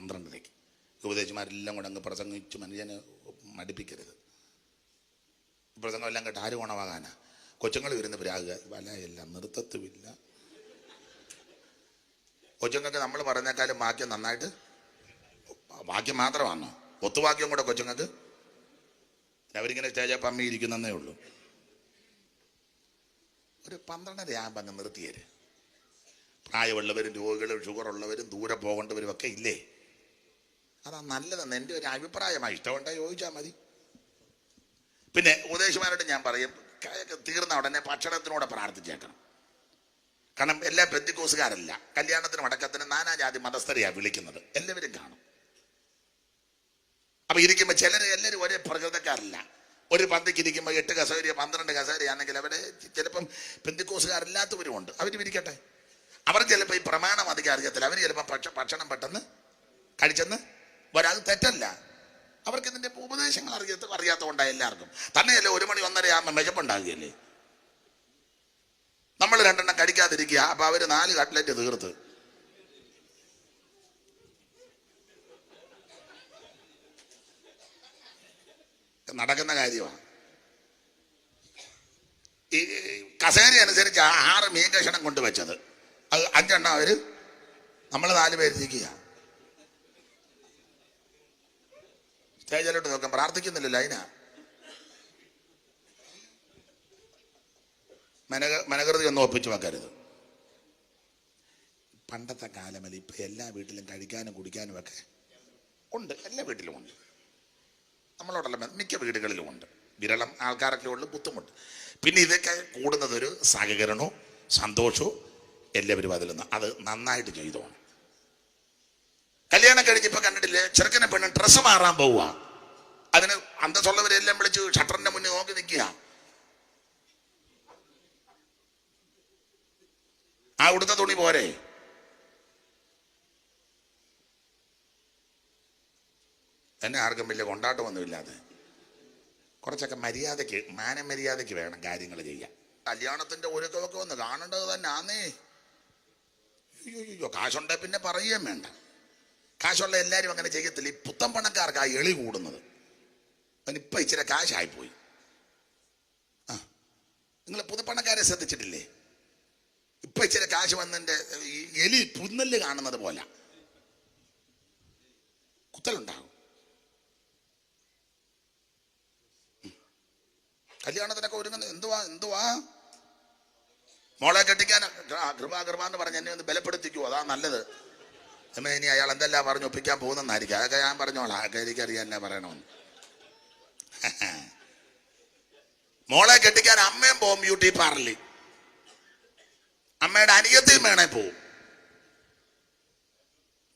പന്ത്രണ്ടരയ്ക്ക് ഉപദേശിമാരെല്ലാം കൂടെ അങ്ങ് പ്രസംഗിച്ച് മനുഷ്യനെ മടുപ്പിക്കരുത്. പ്രസംഗമെല്ലാം കേട്ട് ആര് ഗുണമാകാനാ കൊച്ചുങ്ങൾ വരുന്ന പ്രാകുക വലയെല്ലാം നൃത്തത്തുമില്ല കൊച്ചുങ്ങൾക്ക് നമ്മൾ പറഞ്ഞേക്കാളും വാക്യം നന്നായിട്ട് വാക്യം മാത്രമാണോ. ഒത്തുവാക്യം കൂടെ കൊച്ചുങ്ങൾക്ക്. അവരിങ്ങനെ സ്റ്റേജ് പമ്മി ഇരിക്കുന്നേ ഉള്ളൂ. ഒരു പന്ത്രണ്ടര ആകുമ്പോൾ അങ്ങ് നിർത്തിയേര്. പ്രായമുള്ളവരും രോഗികളും ഷുഗർ ഉള്ളവരും ദൂരെ പോകേണ്ടവരും ഒക്കെ ഇല്ലേ? അതാ നല്ലതെന്ന് എന്റെ ഒരു അഭിപ്രായമായി. ഇഷ്ടമുണ്ടോ ചോദിച്ചാൽ മതി. പിന്നെ ഉപദേശമാരോട് ഞാൻ പറയും തീർന്ന ഉടനെ ഭക്ഷണത്തിനോട് പ്രാർത്ഥിച്ചേക്കണം. കാരണം എല്ലാ ബന്ധുക്കോസുകാരല്ല കല്യാണത്തിനും അടക്കത്തിനും നാനാജാതി മതസ്ഥരെയാണ് വിളിക്കുന്നത്. എല്ലാവരും കാണും. അപ്പൊ ഇരിക്കുമ്പോൾ ചിലർ എല്ലാവരും ഒരേ പ്രകൃതക്കാരല്ല. ഒരു പന്തിക്ക് ഇരിക്കുമ്പോൾ എട്ട് കസേരയോ പന്ത്രണ്ട് കസേരയാണെങ്കിൽ അവിടെ ചിലപ്പം ബന്ധുക്കോസുകാരല്ലാത്തവരും ഉണ്ട്. അവർ ഇരിക്കട്ടെ അവർ ചിലപ്പോൾ ഈ പ്രമാണം അധികം അറിയത്തില്ല. അവർ ചിലപ്പോൾ ഭക്ഷ ഭക്ഷണം പെട്ടെന്ന് കഴിച്ചെന്ന് വരാൻ തെറ്റല്ല. അവർക്ക് ഇതിന്റെ ഉപദേശങ്ങൾ അറിയാത്ത അറിയാത്തതുകൊണ്ടാണ് എല്ലാവർക്കും. തന്നെയല്ല ഒരു മണി ഒന്നര ആകുമ്പോൾ മെജപ്പുണ്ടാകുകയല്ലേ നമ്മൾ രണ്ടെണ്ണം കഴിക്കാതിരിക്കുക അപ്പം അവർ നാല് കട്ട്ലറ്റ് തീർത്ത്. നടക്കുന്ന കാര്യമാണ്. ഈ കസേര അനുസരിച്ച് ആറ് മീൻ കഷണം കൊണ്ടുവച്ചത് അത് അഞ്ചെണ്ണം അവർ നമ്മൾ നാല് പേരിരിക്കുക സ്റ്റേജിലോട്ട് നോക്കാം. പ്രാർത്ഥിക്കുന്നില്ല ലൈന. മനക മനകൃതി ഒന്നും ഒപ്പിച്ചു വെക്കരുത്. പണ്ടത്തെ കാലമല്ല ഇപ്പൊ എല്ലാ വീട്ടിലും കഴിക്കാനും കുടിക്കാനും ഒക്കെ ഉണ്ട്. എല്ലാ വീട്ടിലും ഉണ്ട്. നമ്മളോടല്ല മിക്ക വീടുകളിലും ഉണ്ട്. വിരളം ആൾക്കാരൊക്കെ ഉള്ളു ബുദ്ധിമുട്ട്. പിന്നെ ഇതൊക്കെ കൂടുന്നത് ഒരു സഹകരണവും സന്തോഷവും എല്ലാവരും അതിൽ അത് നന്നായിട്ട് ചെയ്തോണം. കഴിഞ്ഞിപ്പോ കണ്ടിട്ടില്ലേ? ചെറുക്കനെ പെണ്ണ് ഡ്രസ്സ് മാറാൻ പോവുക അതിന് അന്തസ്സുള്ളവരെല്ലാം വിളിച്ച് ഷട്ടറിന്റെ മുന്നിൽ നോക്കി നിൽക്കുക. ആ ഉടുത്ത തുണി പോരെ. എന്നെ ആർക്കും വലിയ കൊണ്ടാട്ടമൊന്നുമില്ലാതെ. കുറച്ചൊക്കെ മര്യാദയ്ക്ക് മാനമര്യാദയ്ക്ക് വേണം കാര്യങ്ങൾ ചെയ്യാൻ. കല്യാണത്തിന്റെ ഒരുക്കമൊക്കെ ഒന്ന് കാണേണ്ടത് തന്നെ ആന്നേ അയ്യോ കാശുണ്ടെ പിന്നെ പറയുകയും വേണ്ട. കാശുള്ള എല്ലാവരും അങ്ങനെ ചെയ്യത്തില്ല. ഈ പുത്തൻ പണക്കാർക്ക് ആ എളി കൂടുന്നത്. അവനിപ്പൊ ഇച്ചിരി കാശായിപ്പോയി. ആ നിങ്ങൾ പുതുപ്പണക്കാരെ ശ്രദ്ധിച്ചിട്ടില്ലേ? ഇപ്പൊ ഇച്ചിരി കാശ് ഈ എലി പുന്നൽ കാണുന്നത് പോലെ. കുത്തലുണ്ടാകും. കല്യാണത്തിനൊക്കെ ഒരുങ്ങുന്ന എന്തുവാ എന്തുവാ? മോളെ കെട്ടിക്കാൻ കൃപ കൃപ എന്ന് പറഞ്ഞ് എന്നെ ഒന്ന് ബലപ്പെടുത്തിക്കൂ. അതാ നല്ലത്. എമ്മ ഇനി അയാൾ എന്തെല്ലാം പറഞ്ഞു ഒപ്പിക്കാൻ പോകുന്നെന്നായിരിക്കും. അതൊക്കെ ഞാൻ പറഞ്ഞോളാം. അതൊക്കെ എനിക്കറിയാം എന്നാ പറയണമെന്ന് മോളെ കെട്ടിക്കാൻ അമ്മയും പോവും ബ്യൂട്ടി പാർലറിൽ. അമ്മയുടെ അനിയത്തിയും വേണേ പോവും.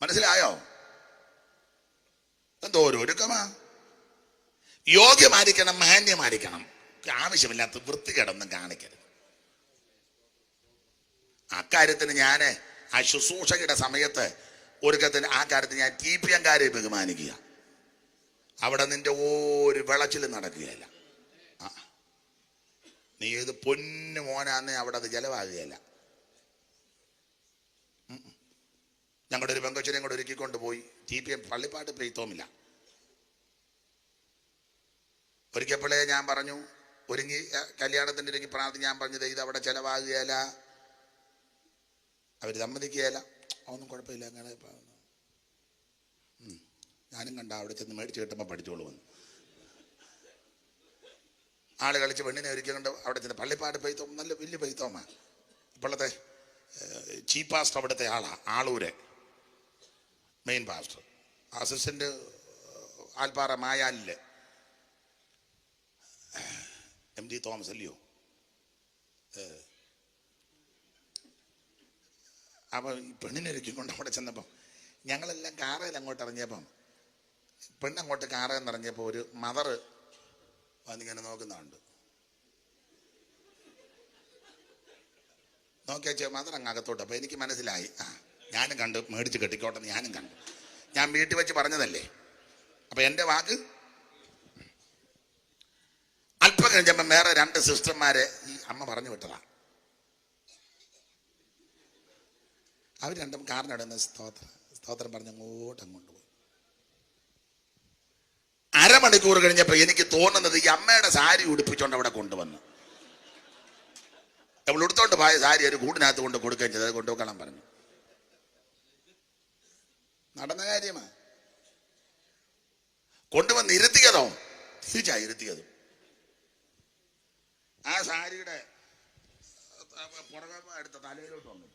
മനസ്സിലായോ? എന്തോ ഒരു ഒരുക്കമാ. യോഗ്യമായിരിക്കണം മാന്യമായിരിക്കണം. ആവശ്യമില്ലാത്ത വൃത്തികേടൊന്നും കാണിക്കരുത്. അക്കാര്യത്തിന് ഞാൻ ആ ശുശ്രൂഷകയുടെ സമയത്ത് ഒരുക്കത്തിന് ആ കാര്യത്തിൽ ഞാൻ ടി പി എംകാരെ ബഹുമാനിക്കുക. അവിടെ നിന്റെ ഒരു വിളച്ചിലും നടക്കുകയില്ല. നീ ഇത് പൊന്നു മോനാന്നേ അവിടെ അത് ചെലവാകുകയില്ല. ഞങ്ങളുടെ ഒരു പെങ്കൊച്ചിനെയും കൂടെ ഒരുക്കിക്കൊണ്ട് പോയി ടി പി എം പള്ളിപ്പാട്ട് പ്രീത്തോമില്ല ഒരിക്കപ്പോഴേ ഞാൻ പറഞ്ഞു ഒരുങ്ങി കല്യാണത്തിന്റെ ഒരുങ്ങി പ്രാർത്ഥന ഞാൻ പറഞ്ഞത് ഇത് അവിടെ ചെലവാകുകയല്ല. അവർ സമ്മതിക്കുകയില്ല. ഒന്നും കുഴപ്പമില്ല. അങ്ങനെ ഞാനും കണ്ട അവിടെ ചെന്ന് മേടിച്ച് കിട്ടുമ്പോൾ പഠിച്ചോളൂ വന്നു. ആൾ കളിച്ച് പെണ്ണിനെ ഒരുക്കി കണ്ട അവിടെ ചെന്ന് പള്ളിപ്പാട് പൈത്തോ നല്ല വലിയ പെയ്ത്തോമാ ഇപ്പോഴത്തെ ചീഫ് പാസ്റ്റർ അവിടുത്തെ ആളാ ആളൂരെ. Main pastor. അസിസ്റ്റന്റ് ആൽപ്പാറ മായാലിൽ. എം ജി തോമസ് അല്ലയോ? അപ്പൊ ഈ പെണ്ണിനെ ഒരുക്കിക്കൊണ്ട് അവിടെ ചെന്നപ്പം ഞങ്ങളെല്ലാം കാറയിൽ അങ്ങോട്ട് ഇറങ്ങിയപ്പം പെണ്ണങ്ങോട്ട് കാറയിൽ നിന്ന് ഇറങ്ങിയപ്പോൾ ഒരു മദർ വന്നിങ്ങനെ നോക്കുന്നുണ്ട്. നോക്കിയാ മദർ അങ്ങ് അകത്തോട്ട്. അപ്പോൾ എനിക്ക് മനസ്സിലായി. ആ ഞാനും കണ്ടു. മേടിച്ച് കെട്ടിക്കോട്ടെ ഞാനും കണ്ടു. ഞാൻ വീട്ടിൽ വെച്ച് പറഞ്ഞതല്ലേ? അപ്പം എന്റെ വാക്ക്? അല്പം കഴിഞ്ഞപ്പം വേറെ രണ്ട് സിസ്റ്റർമാരെ ഈ അമ്മ പറഞ്ഞു വിട്ടതാ. അവർ രണ്ടും കാറിനിടുന്ന സ്തോത്ര സ്തോത്രം പറഞ്ഞ് അങ്ങോട്ട് അങ്ങോട്ട് പോയി. അരമണിക്കൂർ കഴിഞ്ഞപ്പോൾ എനിക്ക് തോന്നുന്നത് ഈ അമ്മയുടെ സാരി ഉടുപ്പിച്ചോണ്ട് അവിടെ കൊണ്ടുവന്നു. അവൾ ഉടുത്തോണ്ട് പോയ സാരി ഒരു കൂടിനകത്ത് കൊണ്ട് കൊടുക്കുകയും ചെയ്തത് കൊണ്ടുപോകണം പറഞ്ഞു. നടന്ന കാര്യമാ. കൊണ്ടുവന്ന് ഇരുത്തിയതോ തിരിച്ചാ ഇരുത്തിയത്. ആ സാരിയുടെ പുറകെ എടുത്ത തലയിലോട്ട് വന്നു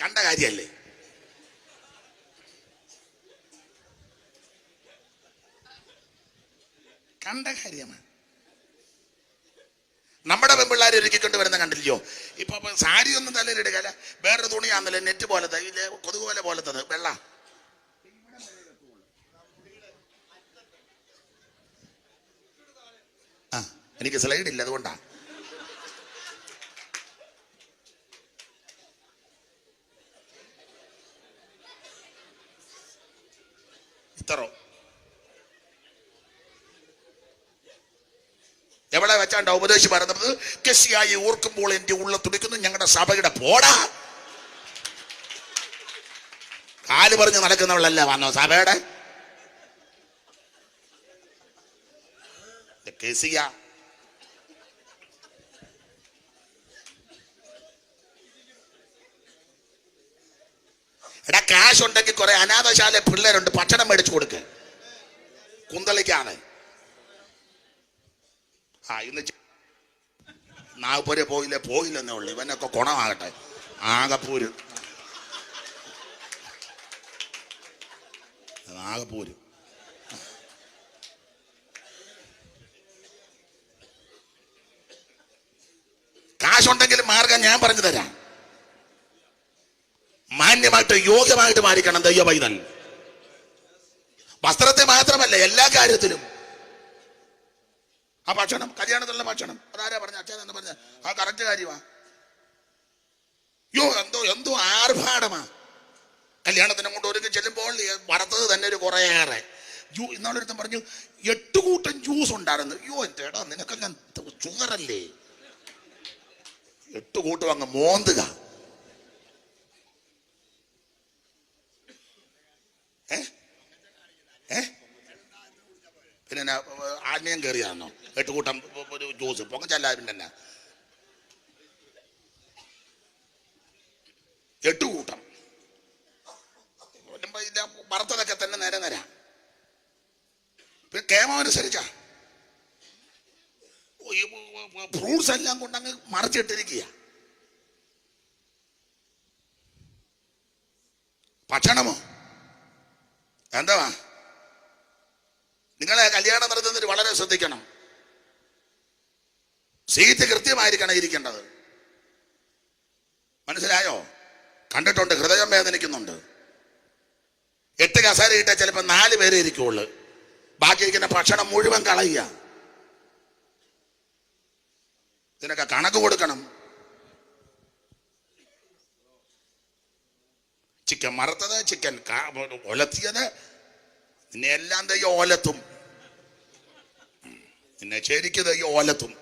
കണ്ട കാര്യല്ലേ? കണ്ട കാര്യമാണ്. നമ്മുടെ പെൺപിള്ളേർ ഒരുക്കിക്കൊണ്ട് വരുന്ന കണ്ടില്ലയോ? ഇപ്പൊ സാരി ഒന്നും തലയിലിടുകയല്ല വേറൊരു തുണിയാന്നല്ലേ നെറ്റ് പോലത്തെ ഇല്ലേ കൊതുക് പോലെ പോലത്തത്. വെള്ള. ആ എനിക്ക് സ്ലൈഡ് ഇല്ല അതുകൊണ്ടാ. ഇത്രോ എവിടെ വെച്ചാണ്ട ഉപദേശി പറയുന്നത്? കെസിയായി ഓർക്കുമ്പോൾ എന്റെ ഉള്ള തുടിക്കുന്നു ഞങ്ങളുടെ സഭയുടെ പോടാ. കാൽ പറഞ്ഞ് നടക്കുന്നവളല്ല വന്നോ സഭയുടെ? കെസിയ. എടാ കാശ് ഉണ്ടെങ്കിൽ കുറെ അനാഥശാല പിള്ളേരുണ്ട് ഭക്ഷണം മേടിച്ചു കൊടുക്ക്. കുന്തളിക്കാണ്. ആ ഇന്ന് നാഗ്പൂര് പോയില്ല? പോയില്ലെന്നേ ഉള്ളു. ഇവനൊക്കെ കുണമാകട്ടെ. ആകപ്പൂര് നാഗപ്പൂര്. കാശുണ്ടെങ്കിൽ മാർഗം ഞാൻ പറഞ്ഞു തരാം. മാന്യമായിട്ട് യോഗ്യമായിട്ട് മാറിക്കണം ദൈവ പൈതൽ വസ്ത്രത്തെ മാത്രമല്ല എല്ലാ കാര്യത്തിലും. ആ ഭക്ഷണം കല്യാണത്തിലുള്ള ഭക്ഷണം. അതാരാ പറഞ്ഞ അച്ഛൻ എന്ന് പറഞ്ഞ ആ കറക്റ്റ് കാര്യമാ. യോ എന്തോ എന്തോ ആർഭാടമാ. കല്യാണത്തിന് കൊണ്ട് ഒരുങ്ങി ചെല്ലുമ്പോൾ വറുത്തത് തന്നെ ഒരു കുറേയേറെ. യൂ ഇന്നാളൊരുത്തൻ പറഞ്ഞു എട്ട് കൂട്ടം ജ്യൂസ് ഉണ്ടായിരുന്നു. യോ എന്റെ എടാ നിനക്കങ്ങ് ഷുഗറല്ലേ എട്ട് കൂട്ടം അങ്ങ് മോന്തുക. പിന്നെ ആത്മീയം കയറിയാന്നോ എട്ട് കൂട്ടം ഒരു ജ്യൂസ്. പൊങ്ങച്ചല്ല പിന്നെ എട്ടുകൂട്ടം എട്ട് കൂട്ടം. വറുത്തതൊക്കെ തന്നെ നേരെ നേരാ. പിന്നെ കേമനുസരിച്ചാ ഫ്രൂട്ട്സ് എല്ലാം കൊണ്ട് അങ്ങ് മറിച്ചിട്ടിരിക്കുക ഭക്ഷണമോ? എന്താ? നിങ്ങളെ കല്യാണം നടത്തുന്നതിൽ വളരെ ശ്രദ്ധിക്കണം. സീറ്റ് കൃത്യമായിരിക്കണം ഇരിക്കേണ്ടത്. മനസ്സിലായോ? കണ്ടിട്ടുണ്ട് ഹൃദയം വേദനിക്കുന്നുണ്ട്. എട്ട് കസേര ഇട്ടാൽ ചിലപ്പോൾ നാല് പേരെ ഇരിക്കുള്ളൂ. ബാക്കി ഇരിക്കുന്ന ഭക്ഷണം മുഴുവൻ കളയുക. ഇതിനൊക്കെ കണക്ക് കൊടുക്കണം. ചിക്കൻ മറുത്തത് ചിക്കൻ ഒലത്തിയത്. നിന്നെ എല്ലാം തയ്യോ ഓലത്തും. നിന്നെ ശരിക്ക് തയ്യോ ഓലത്തും.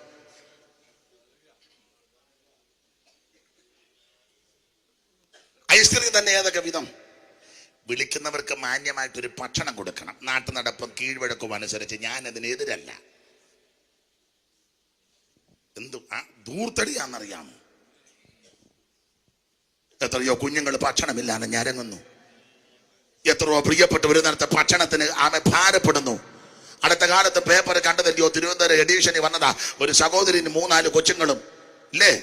ഐസ്ക്രീം തന്നെ ഏതൊക്കെ വിധം? വിളിക്കുന്നവർക്ക് മാന്യമായിട്ടൊരു ഭക്ഷണം കൊടുക്കണം. നാട്ടു നടപ്പും കീഴ്വഴക്കും അനുസരിച്ച് ഞാൻ അതിനെതിരല്ല എന്തു ആ ധൂർത്തടിയാണെന്നറിയാമോ? എത്രയോ കുഞ്ഞുങ്ങൾ ഭക്ഷണമില്ലാതെ ഞരങ്ങുന്നു. എത്രയോ പ്രിയപ്പെട്ട ഒരു നേരത്തെ ഭക്ഷണത്തിന് ആമെ ഭാരപ്പെടുന്നു. അടുത്ത കാലത്ത് പേപ്പർ കണ്ടതല്ലയോ? തിരുവനന്തപുരം എഡീഷനിൽ വന്നതാ. ഒരു സഹോദരിന് മൂന്നാൽ കൊച്ചുങ്ങളും. ഇല്ലേ?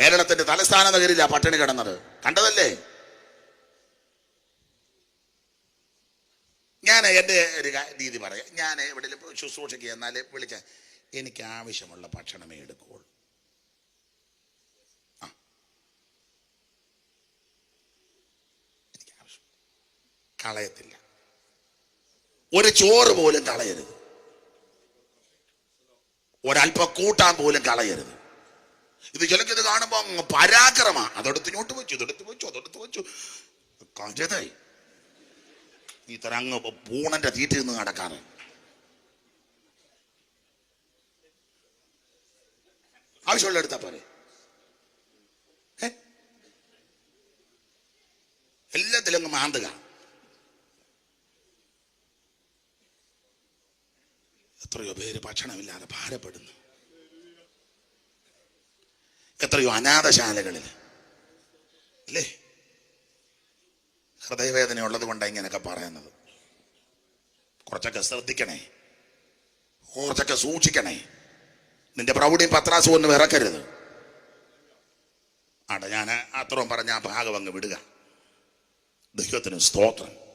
കേരളത്തിന്റെ തലസ്ഥാന നഗരിലാ പട്ടിണി കിടന്നത്. കണ്ടതല്ലേ? ഞാൻ എന്റെ ഒരു രീതി പറയാം. ഞാൻ എവിടെയും ശുശ്രൂഷയ്ക്ക് എന്നാൽ വിളിച്ച എനിക്ക് ആവശ്യമുള്ള ഭക്ഷണമേ എടുക്കുകയുള്ളൂ ആ എനിക്ക് ആവശ്യം കളയത്തില്ല. ഒരു ചോറ് പോലും കളയരുത്. ഒരല്പം കൂട്ടാൻ പോലും കളയരുത്. ഇത് ചിലക്കിത് കാണുമ്പോ പരാക്രമാ അതെടുത്ത് ഇങ്ങോട്ട് വെച്ചു ഇതെടുത്ത് വെച്ചു അതെടുത്ത് വെച്ചു. കാഞ്ചതായി ഈ തരം അങ്ങ് പൂണന്റെ തീറ്റിൽ നിന്ന് നടക്കാറ് ആവശ്യമുള്ള എടുത്താ പോരെ? എല്ലാത്തിലും അങ്ങ് മാന്തുക. എത്രയോ പേര് ഭക്ഷണമില്ലാതെ ഭാരപ്പെടുന്നു. എത്രയോ അനാഥശാലകളിൽ അല്ലേ? ഹൃദയവേദന ഉള്ളത് കൊണ്ടാണ് ഇങ്ങനെയൊക്കെ പറയുന്നത്. കുറച്ചൊക്കെ ശ്രദ്ധിക്കണേ. കുറച്ചൊക്കെ സൂക്ഷിക്കണേ. നിന്റെ പ്രൗഢിയും പത്രാസും ഒന്നും ഇറക്കരുത്. ആടെ ഞാൻ അത്രയും പറഞ്ഞ ആ ഭാഗം അങ്ങ് വിടുക. ദൈവത്തിന് സ്തോത്രം.